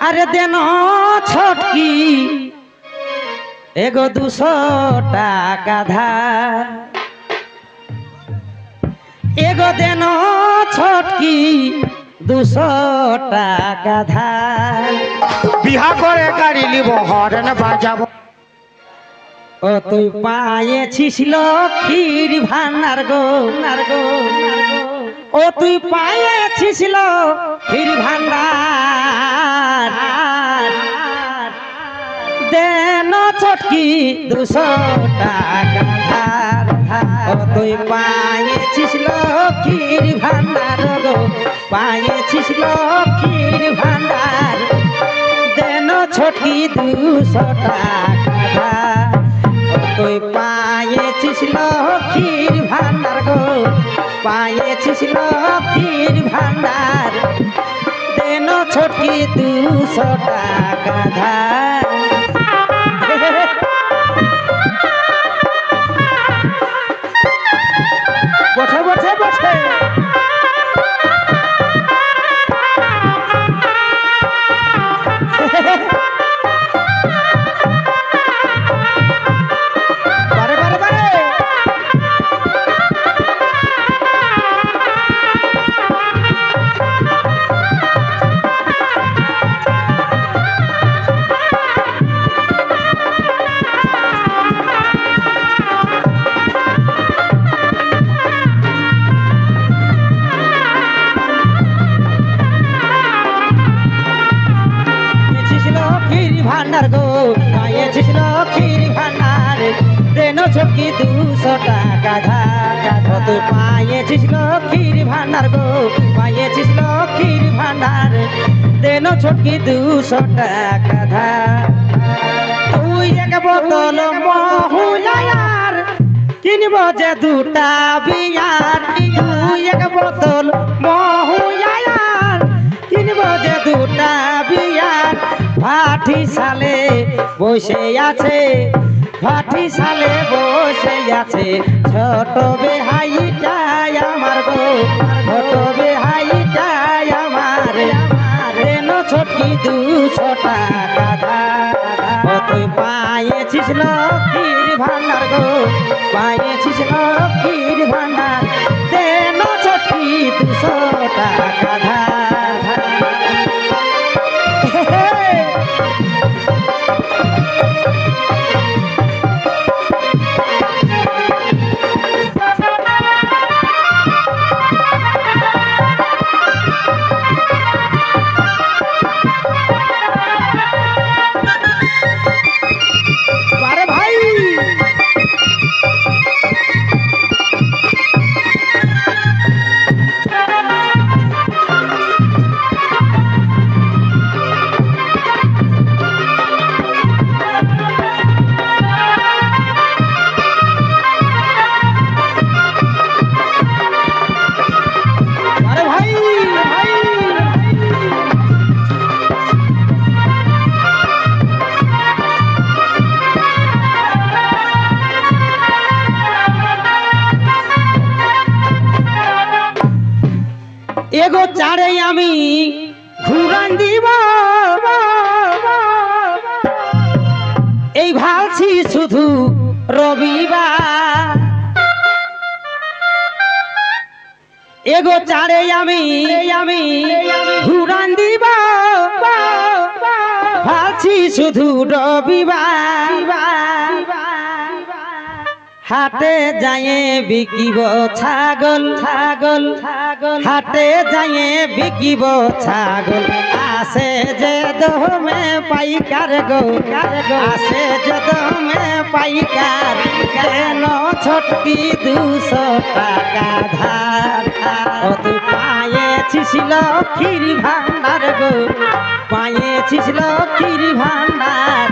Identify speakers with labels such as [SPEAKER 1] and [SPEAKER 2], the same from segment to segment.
[SPEAKER 1] আরে দেন ছটকি এগো দুশো টাকা ধার। এগো দেন ছটকি দুশো টাকা ধার।
[SPEAKER 2] বিহা করে গাড়ি নিব হরেন বাজাবো।
[SPEAKER 1] ও তুই পায়েছিস লক্ষ্মীর ভান্ডার গো নার গো ও তুই পায়েছিস লক্ষ্মীর ভান্ডার দেন দুশো টাকা ও তুই পায়েছিস লক্ষ্মীর ভান্ডার গো। পায়েছিস লক্ষ্মীর ভান্ডার দেন ছটি দুশো টাকা। তুই পায়েছিস লক্ষ্মীর ভান্ডার গো। পায়েছিস লক্ষ্মীর ভান্ডার দেন ছটি দুশো টাকা ধার। ভান্ডার গো পায়েছিস লক্ষ্মীর ভান্ডার। দেন ছকি দুশো টাকা ধার। তুই পায়েছিস লক্ষ্মীর ভান্ডার গো পায়েছিস লক্ষ্মীর ভান্ডার। দেন ছকি দুশো টাকা ধার। তুই এক বোতল মহুলার কিনব যে দুটা বিয়ার। সালে বসে আছে, ভাটি সালে বসে আছে। ছোট বেহাইটাই আমার গো, ছোট বেহাইটাই আমার। রেন ছটকি দুশো টাকা তুই পায়েছিস লক্ষ্মীর ভান্ডার গো, পায়েছিস লক্ষ্মীর ভান্ডার দেন ছটকি দুশো টাকা ধার এগো চারে আমি ঘুরান দিব। এই ভালছি শুধু রবিবার। এগো চারে আমি আমি ঘুরান দিব। ভালছি শুধু রবিবার। হাটে যায়ে বিকিব ছাগল ছাগল ছাগল। হাটে যায়ে বিকিব ছাগল। আসে যে দমে পাইকার গো আসে যে দমে পাইকার। কেন ছটকি দুশো টাকা ধার? ও তুই পায়েছিস লক্ষ্মীর ভান্ডার গো পায়েছিস লক্ষ্মীর ভান্ডার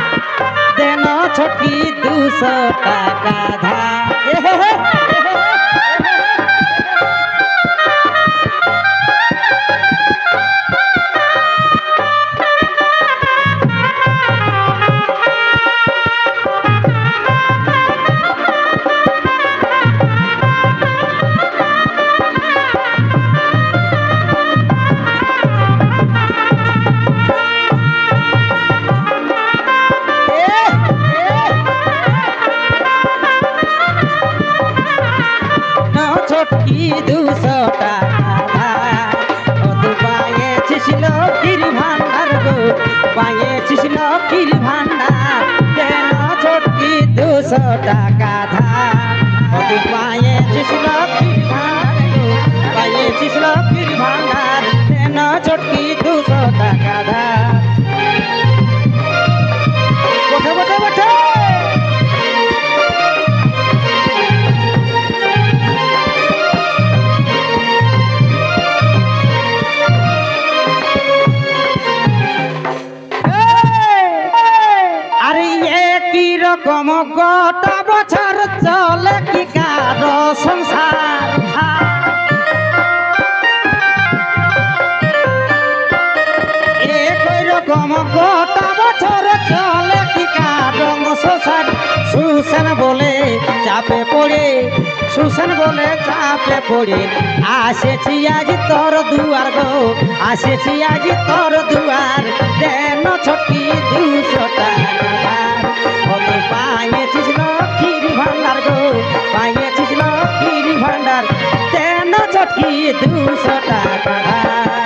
[SPEAKER 1] দেন ছটি দুশো টাকা ধার। লক্ষ্মীর ভান্ডার কেন ছোটকি দুশো টাকা ধার? তুই পায়েছিস লক্ষ্মীর ভান্ডার পায়েছিস লক্ষ্মীর ভান্ডার কেন ছোটকি গোটা বছর চলে কি কারও সংসার? রকম গোটা বছর চলে কি কারও সংসার? সুসেন বলে চাপে পড়ে, সুসেন বলে চাপে পড়ে। আসেছি আজ তোর দুয়ার গো, আসেছি আজ তোর দুয়ার। দেন ছটি দুশো টাকা। ছটি দুশো টাকা ধার।